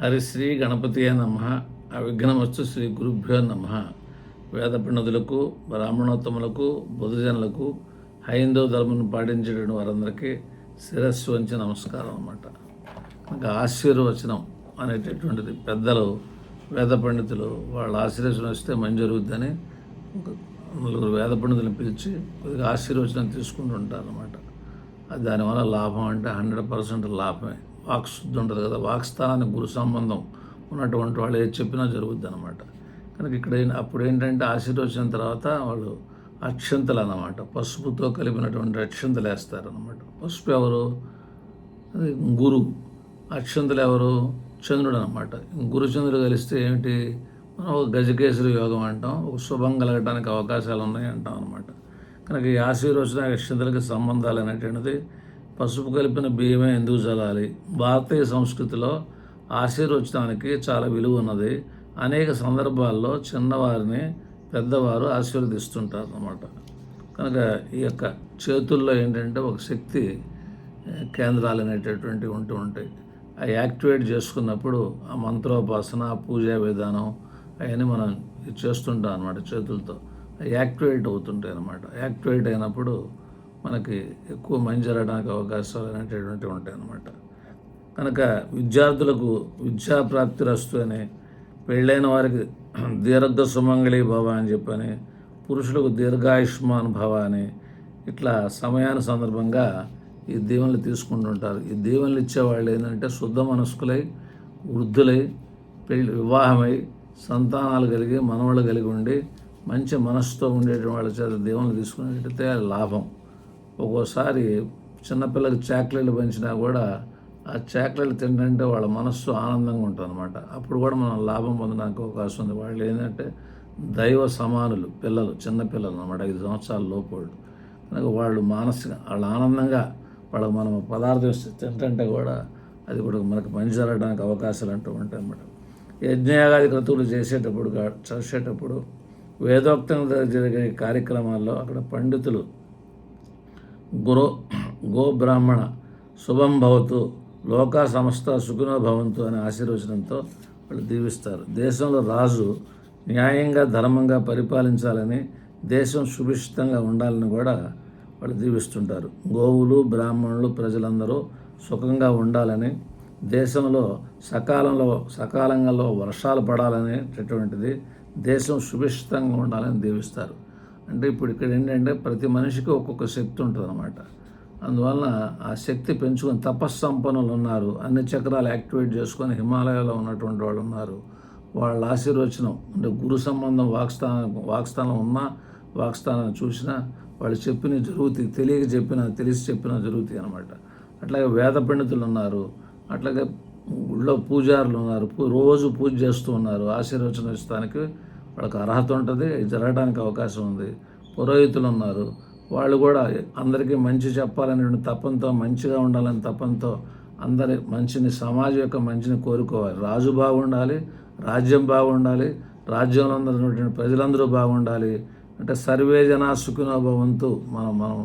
హరిశ్రీ గణపతియే నమ. అవిఘ్నమస్తు శ్రీ గురుభ్యో నమ. వేద పండితులకు బ్రాహ్మణోత్తములకు బుధజనులకు హైందవ ధర్మను పాటించేటువంటి వారందరికీ శిరస్సు వంచి నమస్కారం అన్నమాట. ఇంకా ఆశీర్వచనం అనేటటువంటిది పెద్దలు వేద పండితులు వాళ్ళ ఆశీర్వచనం వస్తే మంచి జరుగుద్దని ఒక నలుగురు వేద పండితులను పిలిచి కొద్దిగా ఆశీర్వచనం తీసుకుంటుంటారు అనమాట దానివల్ల లాభం అంటే హండ్రెడ్ పర్సెంట్ లాభమే. వాక్ శుద్ధి ఉంటుంది కదా. వాక్ స్థానానికి గురు సంబంధం ఉన్నటువంటి వాళ్ళు ఏది చెప్పినా జరుగుద్ది అనమాట కనుక ఇక్కడ అప్పుడు ఏంటంటే ఆశీర్వచనం తర్వాత వాళ్ళు అక్షంతలు అన్నమాట పసుపుతో కలిపినటువంటి అక్షంతలు వేస్తారు అనమాట పసుపు ఎవరు? అది గురు. అక్షంతలు ఎవరు? చంద్రుడు అనమాట గురుచంద్రుడు కలిస్తే ఏమిటి? మనం ఒక గజకేసరి యోగం అంటాం ఒక శుభం కలగడానికి అవకాశాలు ఉన్నాయి అంటాం అనమాట కనుక ఈ ఆశీర్వచన అక్షంతలకి సంబంధాలు అనేటువంటిది పసుపు కలిపిన బియ్యమే ఎందుకు చల్లాలి భారతీయ సంస్కృతిలో ఆశీర్వచనానికి చాలా విలువ ఉన్నది. అనేక సందర్భాల్లో చిన్నవారిని పెద్దవారు ఆశీర్వదిస్తుంటారు అన్నమాట కనుక ఈ యొక్క చేతుల్లో ఏంటంటే ఒక శక్తి కేంద్రాలు అనేటటువంటివి ఉంటూ ఉంటాయి. అవి యాక్టివేట్ చేసుకున్నప్పుడు ఆ మంత్రోపాసన పూజా విధానం అవన్నీ మనం చేస్తుంటాం అనమాట చేతులతో యాక్టివేట్ అవుతుంటాయి అనమాట యాక్టివేట్ అయినప్పుడు మనకి ఎక్కువ మంచి జరగడానికి అవకాశాలు అనేటటువంటివి ఉంటాయి అన్నమాట కనుక విద్యార్థులకు విద్యా ప్రాప్తి అని పెళ్ళైన వారికి దీర్ఘ సుమంగళి భవ అని చెప్పని పురుషులకు దీర్ఘాయుష్మాన్ భవ అని ఇట్లా సమయాన సందర్భంగా ఈ దీవెనలు తీసుకుంటుంటారు ఈ దీవెనలు ఇచ్చేవాళ్ళు ఏంటంటే శుద్ధ మనస్కులై వృద్ధులై పెళ్ళి వివాహమై సంతానాలు కలిగి మనవళ్ళు కలిగి ఉండి మంచి మనస్సుతో ఉండేటువంటి వాళ్ళ చేత దీవెనలు తీసుకునేటైతే లాభం. ఒక్కోసారి చిన్నపిల్లకి చాక్లెట్లు పెంచినా కూడా ఆ చాక్లెట్లు తింటుంటే వాళ్ళ మనస్సు ఆనందంగా ఉంటుందన్నమాట. అప్పుడు కూడా మనం లాభం పొందడానికి అవకాశం ఉంది. వాళ్ళు ఏంటంటే దైవ సమానులు పిల్లలు చిన్నపిల్లలు అనమాట ఐదు సంవత్సరాల లోపు కనుక వాళ్ళు మానసిక వాళ్ళు ఆనందంగా వాళ్ళకి మనం పదార్థం ఇస్తే తింటుంటే కూడా అది కూడా మనకు మంచి జరగడానికి అవకాశాలు అంటూ ఉంటాయి అన్నమాట. యజ్ఞయాగాది క్రతువులు చేసేటప్పుడు చేసేటప్పుడు వేదోక్తంగా జరిగే కార్యక్రమాల్లో అక్కడ పండితులు గురు గో బ్రాహ్మణ శుభం భవతు లోక సమస్త సుఖినో భవంతు అనే ఆశీర్వచనంతో వాళ్ళు దీవిస్తారు. దేశంలో రాజు న్యాయంగా ధర్మంగా పరిపాలించాలని దేశం సుభిక్షితంగా ఉండాలని కూడా వాళ్ళు దీవిస్తుంటారు. గోవులు బ్రాహ్మణులు ప్రజలందరూ సుఖంగా ఉండాలని దేశంలో సకాలంలో సకాలంలో వర్షాలు పడాలనేటటువంటిది దేశం సుభిక్షితంగా ఉండాలని దీవిస్తారు. అంటే ఇప్పుడు ఇక్కడ ఏంటంటే ప్రతి మనిషికి ఒక్కొక్క శక్తి ఉంటుంది అనమాట అందువలన ఆ శక్తి పెంచుకొని తపస్సంపన్నులు ఉన్నారు. అన్ని చక్రాలు యాక్టివేట్ చేసుకొని హిమాలయాలో ఉన్నటువంటి వాళ్ళు ఉన్నారు. వాళ్ళ ఆశీర్వచనం అంటే గురు సంబంధం వాక్స్థానం వాక్స్థానం ఉన్నా వాక్స్థానం చూసినా వాళ్ళు చెప్పిన జరుగుతాయి తెలియక చెప్పినా తెలిసి చెప్పినా జరుగుతాయి అనమాట అట్లాగే వేద పండితులు ఉన్నారు. అట్లాగే ఊళ్ళో పూజారులు ఉన్నారు. రోజు పూజ చేస్తూ ఉన్నారు. ఆశీర్వచనం ఇస్తానికి వాళ్ళకి అర్హత ఉంటుంది ఇది జరగడానికి అవకాశం ఉంది. పురోహితులు ఉన్నారు. వాళ్ళు కూడా అందరికీ మంచి చెప్పాలనే తపంతో మంచిగా ఉండాలని తపంతో అందరి మంచిని సమాజం యొక్క మంచిని కోరుకోవాలి. రాజు బాగుండాలి రాజ్యం బాగుండాలి రాజ్యంలో ఉన్నటువంటి ప్రజలందరూ బాగుండాలి అంటే సర్వే జనా భవంతు మనం మనం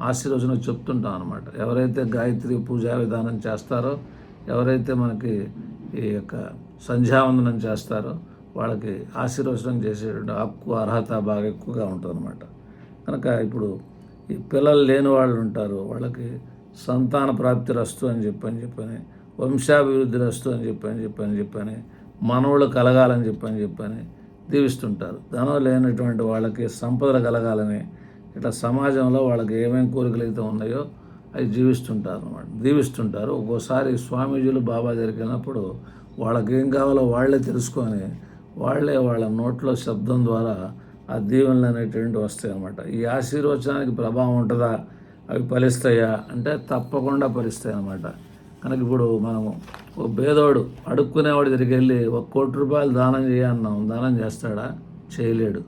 ఆశీర్వచనం చెప్తుంటాం అనమాట ఎవరైతే గాయత్రి పూజా విధానం చేస్తారో ఎవరైతే మనకి ఈ యొక్క సంధ్యావందనం చేస్తారో వాళ్ళకి ఆశీర్వచనం చేసేటువంటి హక్కు అర్హత బాగా ఎక్కువగా ఉంటుంది కనుక ఇప్పుడు ఈ పిల్లలు లేని వాళ్ళు ఉంటారు వాళ్ళకి సంతాన ప్రాప్తి రస్తు అని చెప్పని చెప్పని వంశాభివృద్ధి రస్తు అని చెప్పని చెప్పని చెప్పని మనవులు కలగాలని చెప్పని చెప్పని దీవిస్తుంటారు. ధనం లేనటువంటి వాళ్ళకి సంపదలు కలగాలని ఇట్లా సమాజంలో వాళ్ళకి ఏమేమి కోరికలు అయితే ఉన్నాయో అవి జీవిస్తుంటారు అనమాట దీవిస్తుంటారు. ఒక్కోసారి స్వామీజీలు బాబా దగ్గరికి వెళ్ళినప్పుడు వాళ్ళకి ఏం కావాలో వాళ్ళే తెలుసుకొని వాళ్ళే వాళ్ళ నోట్లో శబ్దం ద్వారా ఆ దీవెనలు అనేటువంటి వస్తాయన్నమాట. ఈ ఆశీర్వచనానికి ప్రభావం ఉంటుందా? అవి ఫలిస్తాయా? అంటే తప్పకుండా ఫలిస్తాయి అన్నమాట కనుక ఇప్పుడు మనము ఓ భేదోడు అడుక్కునేవాడి దగ్గరికి వెళ్ళి ఒక కోటి రూపాయలు దానం చేయన్నాం దానం చేస్తాడా? చేయలేడు.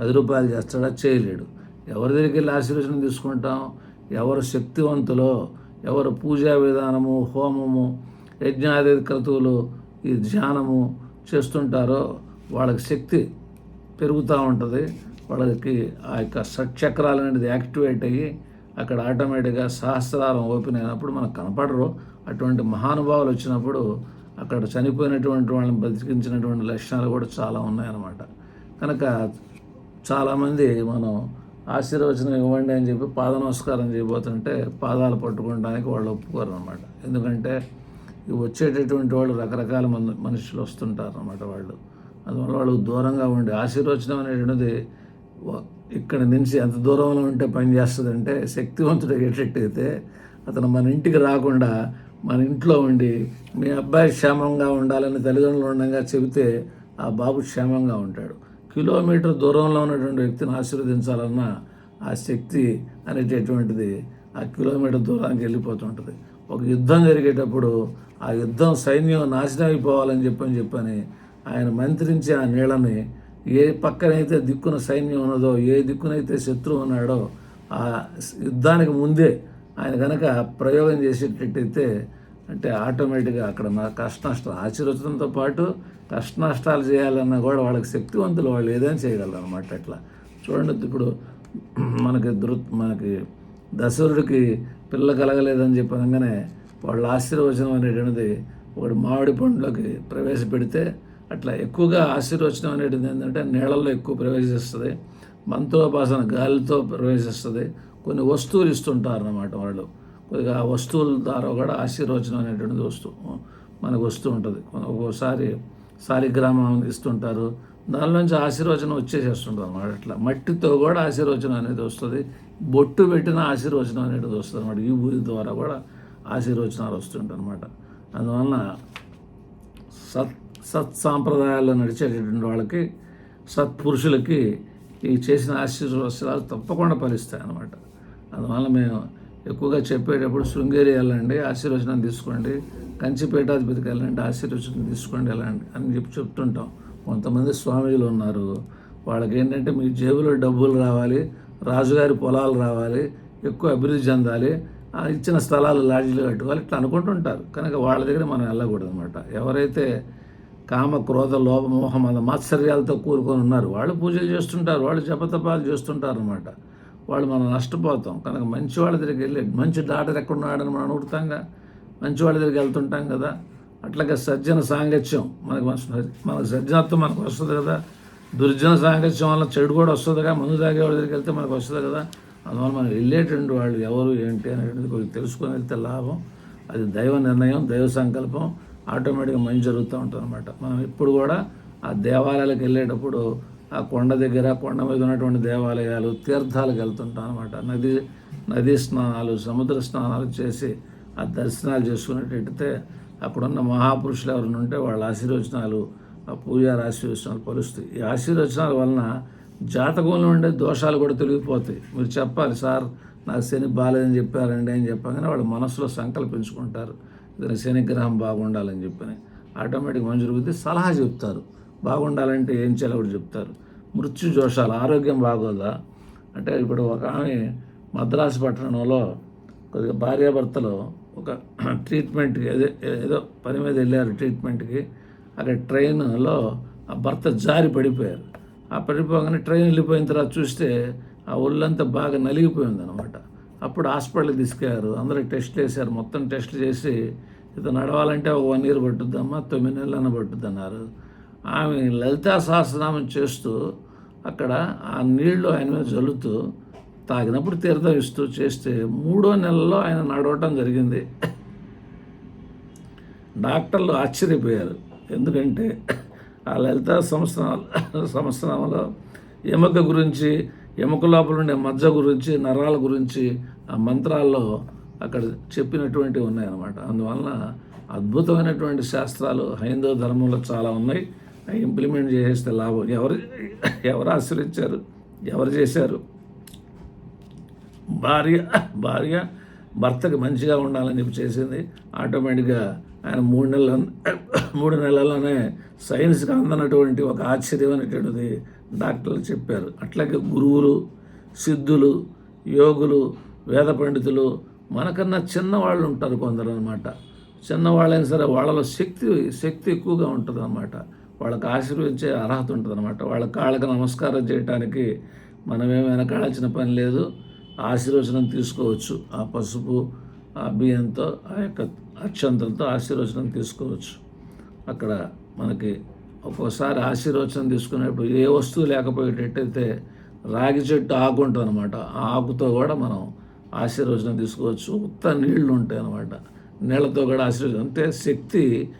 పది రూపాయలు చేస్తాడా? చేయలేడు. ఎవరి దగ్గరికి వెళ్ళి ఆశీర్వచనం తీసుకుంటాం? ఎవరు శక్తివంతులో ఎవరు పూజా విధానము హోమము యజ్ఞాది క్రతువులు ఈ ధ్యానము చేస్తుంటారో వాళ్ళకి శక్తి పెరుగుతూ ఉంటుంది. వాళ్ళకి ఆ యొక్క షట్చక్రాలు అనేది యాక్టివేట్ అయ్యి అక్కడ ఆటోమేటిక్గా సహస్రారం ఓపెన్ అయినప్పుడు మనకు కనపడరు. అటువంటి మహానుభావులు వచ్చినప్పుడు అక్కడ చనిపోయినటువంటి వాళ్ళని బతికించినటువంటి లక్షణాలు కూడా చాలా ఉన్నాయన్నమాట. కనుక చాలామంది మనం ఆశీర్వచనం ఇవ్వండి అని చెప్పి పాద నమస్కారం చేయబోతుంటే పాదాలు పట్టుకోవడానికి వాళ్ళు ఒప్పుకోరు అనమాట ఎందుకంటే వచ్చేటటువంటి వాళ్ళు రకరకాల మంది మనుషులు వస్తుంటారు అన్నమాట వాళ్ళు. అందువల్ల వాళ్ళు దూరంగా ఉండి ఆశీర్వచనం అనేటువంటిది ఇక్కడ నుంచి ఎంత దూరంలో ఉంటే పని చేస్తుందంటే శక్తివంతుడు అయ్యేటట్టయితే అతను మన ఇంటికి రాకుండా మన ఇంట్లో ఉండి మీ అబ్బాయి క్షేమంగా ఉండాలని తల్లిదండ్రులు ఉండగా చెబితే ఆ బాబు క్షేమంగా ఉంటాడు. కిలోమీటర్ దూరంలో ఉన్నటువంటి వ్యక్తిని ఆశీర్వదించాలన్న ఆ శక్తి అనేటటువంటిది ఆ కిలోమీటర్ దూరానికి వెళ్ళిపోతుంటుంది. ఒక యుద్ధం జరిగేటప్పుడు ఆ యుద్ధం సైన్యం నాశనం అయిపోవాలని చెప్పని చెప్పని ఆయన మంత్రించే ఆ నీళ్ళని ఏ పక్కనైతే దిక్కున సైన్యం ఉన్నదో ఏ దిక్కునైతే శత్రువు ఉన్నాడో ఆ యుద్ధానికి ముందే ఆయన కనుక ప్రయోగం చేసేటట్టయితే అంటే ఆటోమేటిక్గా అక్కడ నా కష్ట ఆశీర్వచనంతో పాటు కష్ట నష్టాలు చేయాలన్నా కూడా వాళ్ళకి శక్తివంతులు వాళ్ళు ఏదైనా చేయగలరు అనమాట అట్లా. చూడండి ఇప్పుడు మనకి దృ మనకి దశరుడికి పిల్ల కలగలేదని చెప్పగానే వాళ్ళ ఆశీర్వచనం అనేటువంటిది ఒకటి మామిడి పండులోకి ప్రవేశపెడితే అట్లా ఎక్కువగా ఆశీర్వచనం అనేటిది ఏంటంటే నీళ్ళల్లో ఎక్కువ ప్రవేశిస్తుంది మంత్రోపాసన గాలితో ప్రవేశిస్తుంది కొన్ని వస్తువులు ఇస్తుంటారు అన్నమాట వాళ్ళు. కొద్దిగా ఆ వస్తువుల ద్వారా కూడా ఆశీర్వచనం అనేటువంటిది వస్తువు మనకు వస్తూ ఉంటుంది. ఒక్కోసారి సాలిగ్రామం ఇస్తుంటారు దానిలోంచి ఆశీర్వచనం వచ్చేసేస్తుంటుంది అనమాట అట్లా. మట్టితో కూడా ఆశీర్వచనం అనేది వస్తుంది బొట్టు పెట్టిన ఆశీర్వచనం అనేది వస్తుంది అనమాట ఈ భూమి ద్వారా కూడా ఆశీర్వచనాలు వస్తుంటాయి అనమాట అందువలన సత్ సత్ సాంప్రదాయాల్లో నడిచేటటువంటి వాళ్ళకి సత్పురుషులకి ఈ చేసిన ఆశీర్వచనాలు తప్పకుండా ఫలిస్తాయి అన్నమాట. అందువల్ల మేము ఎక్కువగా చెప్పేటప్పుడు శృంగేరి వెళ్ళండి ఆశీర్వచనం తీసుకోండి కంచిపేటాధిపతికి వెళ్ళండి ఆశీర్వచనం తీసుకోండి వెళ్ళండి అని చెప్పి చెప్తుంటాం. కొంతమంది స్వామీలు ఉన్నారు. వాళ్ళకి ఏంటంటే మీ జేబులో డబ్బులు రావాలి రాజుగారి పొలాలు రావాలి ఎక్కువ అభివృద్ధి చెందాలి ఇచ్చిన స్థలాలు లాడ్జీలు కట్టుకోవాలి ఇట్లా అనుకుంటుంటారు. కనుక వాళ్ళ దగ్గర మనం వెళ్ళకూడదు అనమాట ఎవరైతే కామ క్రోధ లోభ అలా మద మాత్సర్యాలతో కూరుకొని ఉన్నారు. వాళ్ళు పూజలు చేస్తుంటారు వాళ్ళు జపతపాలు చేస్తుంటారు అనమాట వాళ్ళు మనం నష్టపోతాం. కనుక మంచి వాళ్ళ దగ్గరికి వెళ్ళి మంచి డాటర్ ఎక్కడున్నాడని మనం అడుగుతాంగా మంచి వాళ్ళ దగ్గరికి వెళ్తుంటాం కదా. అట్లాగే సజ్జన సాంగత్యం మనకు వస్తుంది- మనకు సజ్జనత్వం మనకు వస్తుంది కదా. దుర్జన సాంగత్యం వల్ల చెడు కూడా వస్తుందిగా మందు తాగే వాళ్ళ దగ్గరికి వెళ్తే మనకు వస్తుంది కదా. అందువల్ల మనం వెళ్ళేటువంటి వాళ్ళు ఎవరు ఏంటి అనేది కొద్దిగా తెలుసుకొని వెళ్తే లాభం. అది దైవ నిర్ణయం దైవ సంకల్పం. ఆటోమేటిక్గా మంచి జరుగుతూ ఉంటుంది అనమాట మనం ఇప్పుడు కూడా ఆ దేవాలయాలకు వెళ్ళేటప్పుడు ఆ కొండ దగ్గర కొండ మీద ఉన్నటువంటి దేవాలయాలు తీర్థాలకు వెళ్తుంటాం అనమాట నది నదీ స్నానాలు సముద్ర స్నానాలు చేసి ఆ దర్శనాలు చేసుకునేటట్టయితే అక్కడున్న మహాపురుషులు ఎవరైనా ఉంటే వాళ్ళ ఆశీర్వచనాలు ఆ పూజారి ఆశీర్వచనాలు పలుస్తాయి. ఈ ఆశీర్వచనాల వలన జాతకంలో ఉండే దోషాలు కూడా తొలగిపోతాయి. మీరు చెప్పాలి సార్ నాకు శని బాగాలేదని చెప్పారండి అని చెప్పగానే వాళ్ళు మనసులో సంకల్పించుకుంటారు. ఇతని శని బాగుండాలని చెప్పని. ఆటోమేటిక్ మంచి జరుగుతుంది సలహా చెప్తారు. బాగుండాలంటే ఏం చేయాలో కూడా చెప్తారు. మృత్యు జోషాలు ఆరోగ్యం బాగోదా? అంటే ఇప్పుడు ఒక ఆమె మద్రాసు పట్టణంలో కొద్దిగా భార్యాభర్తలు ఒక ట్రీట్మెంట్కి ఏదో ఏదో పని మీద వెళ్ళారు ట్రీట్మెంట్కి. అక్కడ ట్రైన్లో ఆ భర్త జారి పడిపోయారు. ఆ పడిపోగానే ట్రైన్ వెళ్ళిపోయిన తర్వాత చూస్తే ఆ ఒళ్ళంతా బాగా నలిగిపోయింది అనమాట అప్పుడు హాస్పిటల్కి తీసుకెళ్ళారు అందరికి టెస్ట్లు వేశారు మొత్తం టెస్ట్లు చేసి ఇది నడవాలంటే ఒక వన్ ఇయర్ పట్టుద్దమ్మా తొమ్మిది నెలలన్న పట్టుద్ది అన్నారు ఆమె లలితా సహస్రనామం చేస్తూ అక్కడ ఆ నీళ్ళు ఆయన మీద జల్లుతూ తాగినప్పుడు తీర్థం ఇస్తూ చేస్తే మూడో నెలలో ఆయన నడవటం జరిగింది. డాక్టర్లు ఆశ్చర్యపోయారు. ఎందుకంటే ఆ లలిత సంవత్సరాలు సంవత్సరంలో ఎముక గురించి ఎముక లోపల ఉండే మజ్జ గురించి నరాల గురించి ఆ మంత్రాల్లో అక్కడ చెప్పినటువంటివి ఉన్నాయన్నమాట. అందువలన అద్భుతమైనటువంటి శాస్త్రాలు హైందవ ధర్మంలో చాలా ఉన్నాయి. అవి ఇంప్లిమెంట్ చేసేస్తే లాభం. ఎవరు ఎవరు ఆశ్రయించారు? ఎవరు చేశారు? భార్య భార్య భర్తకి మంచిగా ఉండాలని చెప్పి చేసింది. ఆటోమేటిక్గా ఆయన మూడు నెలల మూడు నెలల్లోనే సైన్స్కి అందనటువంటి ఒక ఆశ్చర్యం అనేటువంటిది డాక్టర్లు చెప్పారు. అట్లాగే గురువులు సిద్ధులు యోగులు వేద పండితులు మనకన్నా చిన్నవాళ్ళు ఉంటారు కొందరు అనమాట చిన్నవాళ్ళైనా సరే వాళ్ళలో శక్తి శక్తి ఎక్కువగా ఉంటుంది అనమాట వాళ్ళకి ఆశీర్వదించే అర్హత ఉంటుంది అనమాట వాళ్ళ కాళ్ళకి నమస్కారం చేయడానికి మనమేమి వెనకాడాల్సిన పని లేదు. ఆశీర్వచనం తీసుకోవచ్చు. ఆ పసుపు ఆ బియ్యంతో ఆ యొక్క అక్షంతలతో ఆశీర్వచనం తీసుకోవచ్చు. అక్కడ మనకి ఒక్కోసారి ఆశీర్వచనం తీసుకునేప్పుడు ఏ వస్తువు లేకపోయేటట్టయితే రాగి చెట్టు ఆకు ఉంటుంది అనమాట ఆ ఆకుతో కూడా మనం ఆశీర్వచనం తీసుకోవచ్చు. ఉత్త నీళ్ళు ఉంటాయి అనమాట నీళ్ళతో కూడా ఆశీర్వచనం. అంటే శక్తి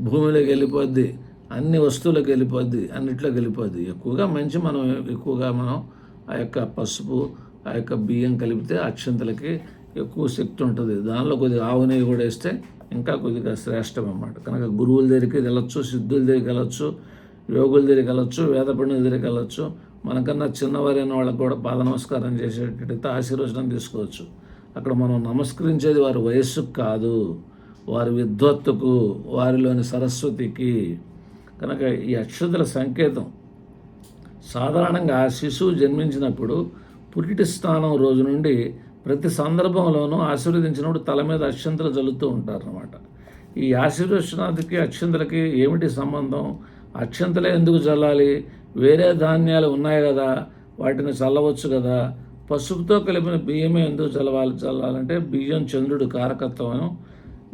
భూమిలోకి వెళ్ళిపోద్ది అన్ని వస్తువులకు వెళ్ళిపోద్ది అన్నిట్లోకి వెళ్ళిపోద్ది. ఎక్కువగా మంచి మనం ఎక్కువగా మనం ఆ యొక్క పసుపు ఆ యొక్క బియ్యం కలిపితే అక్షంతలకి ఎక్కువ శక్తి ఉంటుంది. దానిలో కొద్దిగా ఆవు నెయ్యి కూడా వేస్తే ఇంకా కొద్దిగా శ్రేష్టం అన్నమాట. కనుక గురువుల దగ్గరికి వెళ్ళొచ్చు సిద్ధుల దగ్గరికి వెళ్ళొచ్చు యోగుల దగ్గరికి వెళ్ళొచ్చు వేద పండితుల దగ్గరికి వెళ్ళొచ్చు. మనకన్నా చిన్నవారైన వాళ్ళకి కూడా పాద నమస్కారం చేసేటట్టయితే ఆశీర్వచనం తీసుకోవచ్చు. అక్కడ మనం నమస్కరించేది వారి వయస్సుకు కాదు. వారి విద్వత్తుకు వారిలోని సరస్వతికి. కనుక ఈ అక్షతల సంకేతం. సాధారణంగా శిశువు జన్మించినప్పుడు పురిటి స్థానం రోజు నుండి ప్రతి సందర్భంలోనూ ఆశీర్వదించినప్పుడు తల మీద అక్షంతలు జల్లుతూ ఉంటారనమాట ఈ ఆశీర్వచనానికి అక్షంతలకి ఏమిటి సంబంధం? అక్షంతలే ఎందుకు చల్లాలి వేరే ధాన్యాలు ఉన్నాయి కదా వాటిని చల్లవచ్చు కదా. పసుపుతో కలిపిన బియ్యమే ఎందుకు చల్లవాలి చల్లాలంటే బియ్యం చంద్రుడి కారకత్వం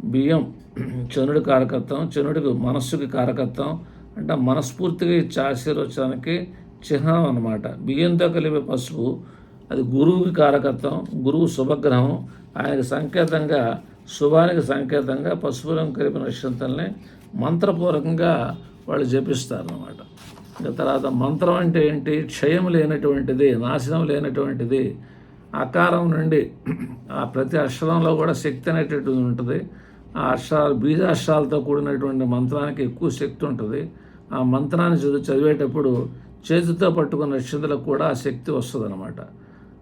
బియ్యం చంద్రుడి కారకత్వం చంద్రుడికి మనస్సుకి కారకత్వం అంటే మనస్ఫూర్తిగా ఇచ్చే ఆశీర్వచనానికి చిహ్నం అనమాట బియ్యంతో కలిపే పసుపు అది గురువుకి కారకత్వం గురువు శుభగ్రహం. ఆయనకు సంకేతంగా శుభానికి సంకేతంగా పసుపు రంగు కలిపిన నక్షత్రాలని మంత్రపూర్వకంగా వాళ్ళు జపిస్తారు అన్నమాట ఇంకా తర్వాత మంత్రం అంటే ఏంటి? క్షయం లేనటువంటిది నాశనం లేనటువంటిది ఆకారం నుండి ఆ ప్రతి అక్షరంలో కూడా శక్తి అనేటటువంటిది ఉంటుంది. ఆ అక్షరాలు బీజాక్షరాలతో కూడినటువంటి మంత్రానికి ఎక్కువ శక్తి ఉంటుంది. ఆ మంత్రాన్ని చదివేటప్పుడు చేతితో పట్టుకున్న నక్షత్రాలకు కూడా ఆ శక్తి వస్తుంది అనమాట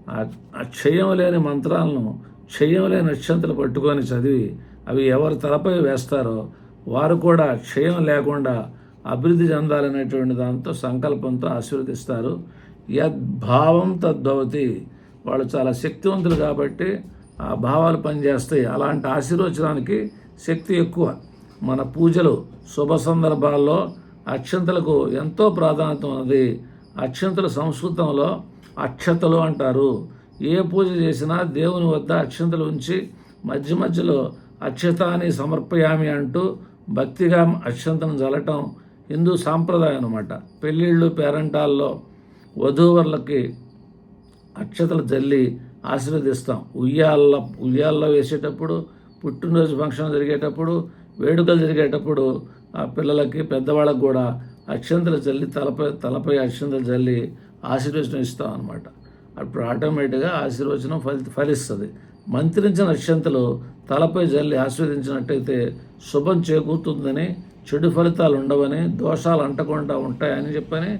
ఆ క్షయం లేని మంత్రాలను క్షయం లేని నక్షత్రాలు పట్టుకొని చదివి అవి ఎవరు తలపై వేస్తారో వారు కూడా క్షయం లేకుండా అభివృద్ధి చెందాలనేటువంటి దాంతో సంకల్పంతో ఆశీర్వదిస్తారు. యద్భావం తద్భవతి. వాళ్ళు చాలా శక్తివంతులు కాబట్టి ఆ భావాలు పనిచేస్తాయి. అలాంటి ఆశీర్వచనానికి శక్తి ఎక్కువ. మన పూజలు శుభ సందర్భాల్లో అక్షంతలకు ఎంతో ప్రాధాన్యత ఉన్నది. అక్షంతల సంస్కృతంలో అక్షతలు అంటారు. ఏ పూజ చేసినా దేవుని వద్ద అక్షంతలు ఉంచి మధ్య మధ్యలో అక్షతాన్ని సమర్పయామి అంటూ భక్తిగా అక్షంతను జలటం హిందూ సాంప్రదాయం అనమాట పెళ్ళిళ్ళు పేరంటాల్లో వధూవరులకి అక్షతలు జల్లి ఆశీర్వదిస్తాం. ఉయ్యాల ఉయ్యాల్లో వేసేటప్పుడు పుట్టినరోజు ఫంక్షన్ జరిగేటప్పుడు వేడుకలు జరిగేటప్పుడు ఆ పిల్లలకి పెద్దవాళ్ళకి కూడా అక్షంతలు చల్లి తలపై తలపై అక్షంతలు చల్లి ఆశీర్వచనం ఇస్తాం అనమాట అప్పుడు ఆటోమేటిక్గా ఆశీర్వచనం ఫలి ఫలిస్తుంది. మంత్రించిన అక్షంతలు తలపై జల్లి ఆస్వాదించినట్టయితే శుభం చేకూరుతుందని చెడు ఫలితాలు ఉండవని దోషాలు అంటకుండా ఉంటాయని చెప్పని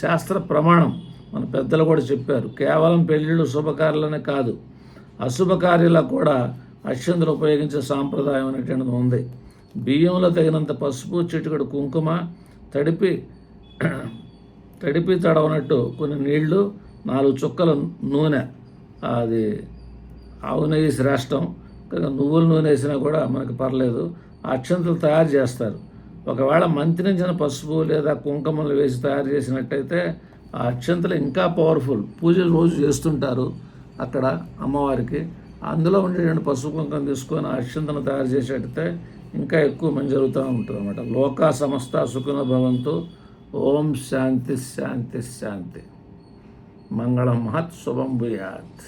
శాస్త్ర ప్రమాణం మన పెద్దలు కూడా చెప్పారు. కేవలం పెళ్ళిళ్ళు శుభకార్యాలనే కాదు అశుభకార్యాలకు కూడా అక్షంతలు ఉపయోగించే సాంప్రదాయం అనేటువంటిది ఉంది. బియ్యంలో తగినంత పసుపు చిటికడు కుంకుమ తడిపి తడిపి తడవనట్టు కొన్ని నీళ్ళు నాలుగు చుక్కల నూనె అది ఆవు నెయ్యి శ్రేష్టం. కదా నువ్వుల నూనె వేసినా కూడా మనకు పర్లేదు. అక్షంతలు తయారు చేస్తారు. ఒకవేళ మంత్రించిన పసుపు లేదా కుంకుమలు వేసి తయారు చేసినట్టయితే ఆ అక్షంతలు ఇంకా పవర్ఫుల్ పూజలు రోజు చేస్తుంటారు అక్కడ అమ్మవారికి. అందులో ఉండేటువంటి పసుపు కుంకం తీసుకొని ఆ అక్షంతను తయారు చేసేటైతే ఇంకా ఎక్కువ మంచి జరుగుతూ ఉంటుంది అనమాట లోకా సమస్త సుఖన భవంతు. ఓం శాంతి శాంతి శాంతి మంగళ మహత్ శుభం భూయాత్